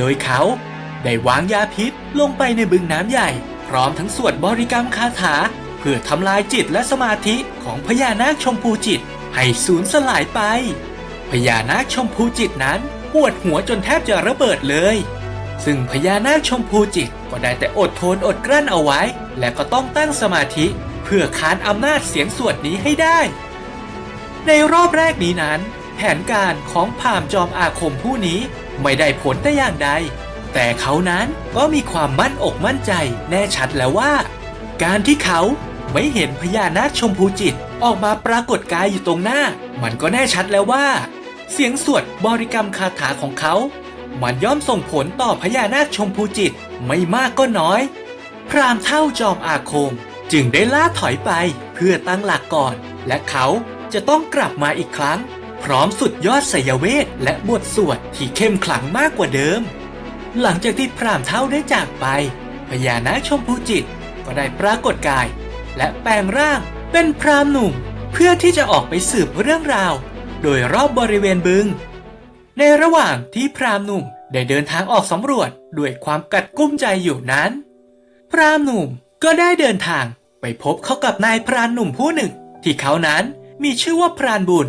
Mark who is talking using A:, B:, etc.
A: โดยเขาได้วางยาพิษลงไปในบึงน้ำใหญ่ พร้อมทั้งสวดบริกรรมคาถา เพื่อทำลายจิตและสมาธิของพญานาคชมพูจิต ให้สูญสลายไป พญานาคชมพูจิตนั้นปวดหัวจนแทบจะระเบิดเลย ซึ่งพญานาคชมพูจิตก็ได้แต่อดทนอดกลั้นเอาไว้ และก็ต้องตั้งสมาธิ เพื่อค้านอำนาจเสียงสวดนี้ให้ได้ ในรอบแรกนี้นั้น แผนการของพามจอมอาคมผู้นี้ ไม่ได้ผลแต่อย่างใด แต่เขานั้นก็มีความมั่นอกมั่นใจแน่ชัดแล้วว่า การที่เขาไม่เห็นพญานาคชมพูจิตออกมาปรากฏกายอยู่ตรงหน้า มันก็แน่ชัดแล้วว่า เสียงสวดบริกรรมคาถาของเขา มันย่อมส่งผลต่อพญานาคชมพูจิตไม่มากก็น้อย พรามเท่าจอมอาคมจึงได้ล่าถอยไปเพื่อตั้งหลักก่อน และเขาจะต้องกลับมาอีกครั้ง พร้อมสุดยอดไสยเวทและบทสวดที่เข้มขลังมากกว่าเดิม หลังจากที่พรามเท่าได้จากไป พญานาคชมพูจิตก็ได้ปรากฏกาย และแปลงร่างเป็นพรามหนุ่ม เพื่อที่จะออกไปสืบเรื่องราว โดยรอบบริเวณบึง ในระหว่างที่พรามหนุ่มได้เดินทางออกสำรวจด้วยความกัดกุ้มใจอยู่นั้น พรามหนุ่มก็ได้เดินทางไปพบเขากับนายพรานหนุ่มผู้หนึ่ง ที่เขานั้นมีชื่อว่าพรานบุญ